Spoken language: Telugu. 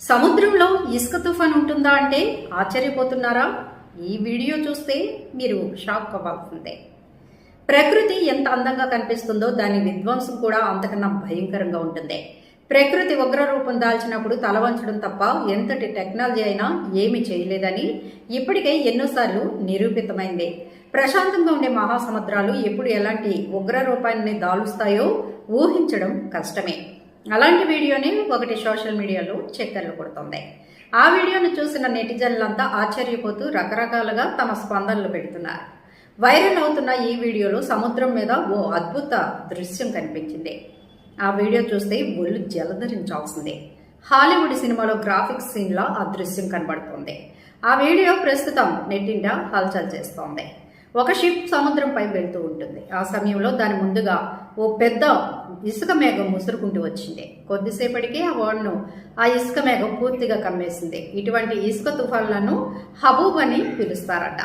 సముద్రంలో ఇసుక తుఫాన్ ఉంటుందా అంటే ఆశ్చర్యపోతున్నారా? ఈ వీడియో చూస్తే మీరు షాక్ అవ్వాల్సిందే. ప్రకృతి ఎంత అందంగా కనిపిస్తుందో దాని విధ్వంసం కూడా అంతకన్నా భయంకరంగా ఉంటుంది. ప్రకృతి ఉగ్ర రూపం దాల్చినప్పుడు తల వంచడం తప్ప ఎంతటి టెక్నాలజీ అయినా ఏమి చేయలేదని ఇప్పటికే ఎన్నోసార్లు నిరూపితమైంది. ప్రశాంతంగా ఉండే మహాసముద్రాలు ఎప్పుడు ఎలాంటి ఉగ్ర రూపాన్ని దాలుస్తాయో ఊహించడం కష్టమే. అలాంటి వీడియోని ఒకటి సోషల్ మీడియాలో చక్కర్లు కొడుతోంది. ఆ వీడియోను చూసిన నెటిజన్లంతా ఆశ్చర్యపోతూ రకరకాలుగా తమ స్పందనలు పెడుతున్నారు. వైరల్ అవుతున్న ఈ వీడియోలో సముద్రం మీద ఓ అద్భుత దృశ్యం కనిపించింది. ఆ వీడియో చూస్తే ఒళ్ళు జలధరించాల్సిందే. హాలీవుడ్ సినిమాలో గ్రాఫిక్స్ సీన్లో ఆ దృశ్యం కనబడుతుంది. ఆ వీడియో ప్రస్తుతం నెట్టింట హల్చల్ చేస్తోంది. ఒక షిప్ సముద్రంపై వెళ్తూ ఉంటుంది. ఆ సమయంలో దాని ముందుగా ఓ పెద్ద ఇసుక మేఘం ముసురుకుంటూ వచ్చింది. కొద్దిసేపటికే ఆ ఓడను ఆ ఇసుక మేఘం పూర్తిగా కమ్మేసింది. ఇటువంటి ఇసుక తుఫాన్లను హబూబ్ అని పిలుస్తారట.